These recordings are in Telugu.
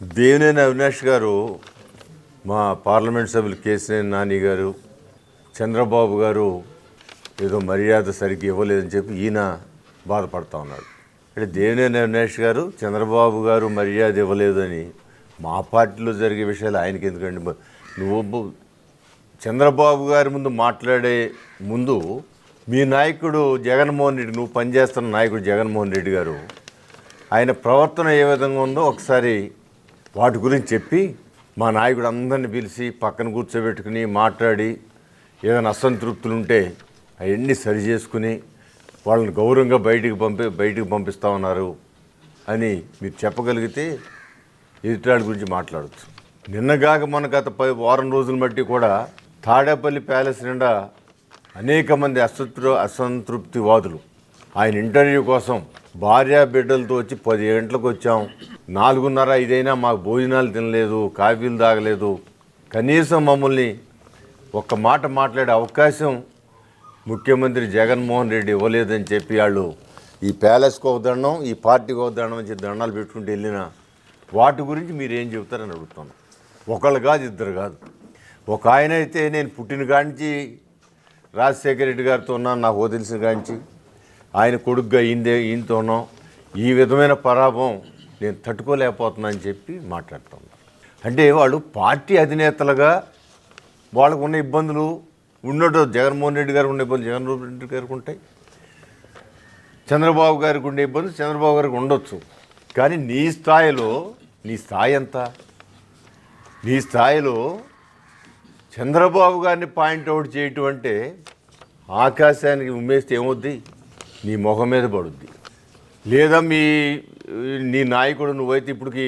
దేవినేని అవినాష్ గారు మా పార్లమెంట్ సభ్యులు కేసీఆర్ నాని గారు చంద్రబాబు గారు ఏదో మర్యాద సరిగ్గా ఇవ్వలేదని చెప్పి ఈయన బాధపడతా ఉన్నాడు. అంటే దేవినేని అవినాష్ గారు చంద్రబాబు గారు మర్యాద ఇవ్వలేదని మా పార్టీలో జరిగే విషయాలు ఆయనకి ఎందుకండి నువ్వు చంద్రబాబు గారి ముందు మాట్లాడే ముందు మీ నాయకుడు జగన్మోహన్ రెడ్డి నువ్వు పనిచేస్తున్న నాయకుడు జగన్మోహన్ రెడ్డి గారు ఆయన ప్రవర్తన ఏ విధంగా ఉందో ఒకసారి వాటి గురించి చెప్పి మా నాయకుడు అందరిని పిలిచి పక్కన కూర్చోబెట్టుకుని మాట్లాడి ఏదైనా అసంతృప్తులు ఉంటే అవన్నీ సరి చేసుకుని వాళ్ళని గౌరవంగా బయటికి పంపి బయటికి పంపిస్తా ఉన్నారు అని మీరు చెప్పగలిగితే ఎదుటాడి గురించి మాట్లాడచ్చు. నిన్నగాక మన గత పది వారం రోజుల బట్టి కూడా తాడేపల్లి ప్యాలెస్ నిండా అనేక మంది అసంతృ అసంతృప్తివాదులు. ఆయన ఇంటర్వ్యూ కోసం భార్య బిడ్డలతో వచ్చి పది గంటలకు వచ్చాం. నాలుగున్నర ఐదైనా మాకు భోజనాలు తినలేదు కాఫీలు తాగలేదు. కనీసం మమ్మల్ని ఒక్క మాట మాట్లాడే అవకాశం ముఖ్యమంత్రి జగన్మోహన్ రెడ్డి ఇవ్వలేదని చెప్పి వాళ్ళు ఈ ప్యాలెస్కి ఒక దండం ఈ పార్టీకి ఒక దండం అని చెప్పి దండాలు పెట్టుకుంటూ వెళ్ళిన వాటి గురించి మీరు ఏం చెబుతారని అడుగుతాను. ఒకళ్ళు కాదు ఇద్దరు కాదు. ఒక ఆయన అయితే నేను పుట్టిన కాంచి రాజశేఖర రెడ్డి గారితో ఉన్నాను నాకు వదిలిసిన కాంచి. ఆయన కొడుకుగా ఈయనదే ఈయనతో ఉన్నాం. ఈ విధమైన పరాభం నేను తట్టుకోలేకపోతున్నా అని చెప్పి మాట్లాడుతున్నారు. అంటే వాళ్ళు పార్టీ అధినేతలుగా వాళ్ళకు ఉన్న ఇబ్బందులు ఉండటం జగన్మోహన్ రెడ్డి గారు ఉన్న ఇబ్బందులు జగన్మోహన్ రెడ్డి గారికి ఉంటాయి. చంద్రబాబు గారికి ఉండే ఇబ్బందులు చంద్రబాబు గారికి ఉండొచ్చు. కానీ నీ స్థాయిలో నీ స్థాయి ఎంత? నీ స్థాయిలో చంద్రబాబు గారిని పాయింట్అవుట్ చేయటం అంటే ఆకాశానికి ఉమ్మేస్తే ఏమొద్ది? నీ మొహం మీద పడుద్ది. లేదా మీ నీ నాయకుడు నువ్వైతే ఇప్పటికి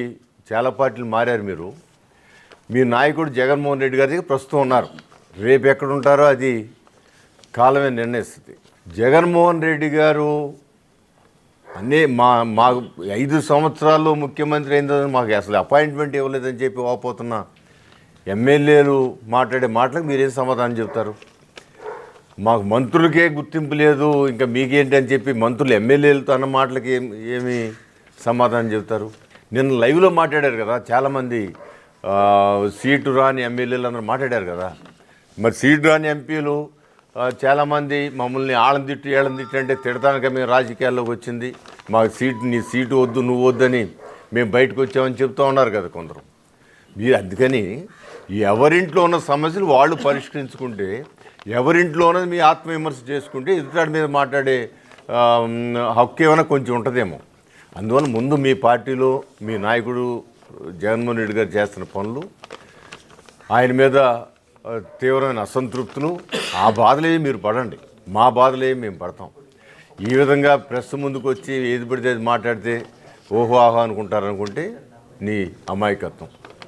చాలా పార్టీలు మారారు మీరు. మీ నాయకుడు జగన్మోహన్ రెడ్డి గారి దగ్గర ప్రస్తుతం ఉన్నారు. రేపు ఎక్కడ ఉంటారో అది కాలమే నిర్ణయిస్తుంది. జగన్మోహన్ రెడ్డి గారు అన్నీ మా మా ఐదు సంవత్సరాల్లో ముఖ్యమంత్రి అయిందని మాకు అసలు అపాయింట్మెంట్ ఇవ్వలేదని చెప్పి వాపోతున్న ఎమ్మెల్యేలు మాట్లాడే మాటలకు మీరేం సమాధానం చెప్తారు మాకు మంత్రులకే గుర్తింపు లేదు. ఇంకా మీకేంటి అని చెప్పి మంత్రులు ఎమ్మెల్యేలతో అన్న మాటలకి ఏమి సమాధానం చెబుతారు. నిన్న లైవ్లో మాట్లాడారు కదా చాలామంది సీటు రాని ఎమ్మెల్యేలు అందరూ మాట్లాడారు కదా. మరి సీటు రాని ఎంపీలు చాలామంది మమ్మల్ని ఆళ్ళని తిట్టు ఏళ్ళని తిట్టు అంటే తిడతానుక మేము రాజకీయాల్లోకి వచ్చింది. మాకు సీటు నీ సీటు వద్దు నువ్వు వద్దని మేము బయటకు వచ్చామని చెప్తూ ఉన్నారు కదా కొందరు. మీరు అందుకని ఎవరింట్లో ఉన్న సమస్యలు వాళ్ళు పరిష్కరించుకుంటే ఎవరింట్లో ఉన్నది మీ ఆత్మవిమర్శ చేసుకుంటే ఎదుటాడి మీద మాట్లాడే హక్కు ఏమైనా కొంచెం ఉంటుందేమో. అందువల్ల ముందు మీ పార్టీలో మీ నాయకుడు జగన్మోహన్ రెడ్డి గారు చేస్తున్న పనులు ఆయన మీద తీవ్రమైన అసంతృప్తులు ఆ బాధలే మీరు పడండి. మా బాధలే మేము పడతాం. ఈ విధంగా ప్రెస్ ముందుకు వచ్చి ఏది పడితే అది మాట్లాడితే ఓహో ఆహో అనుకుంటారనుకుంటే నీ అమాయకత్వం.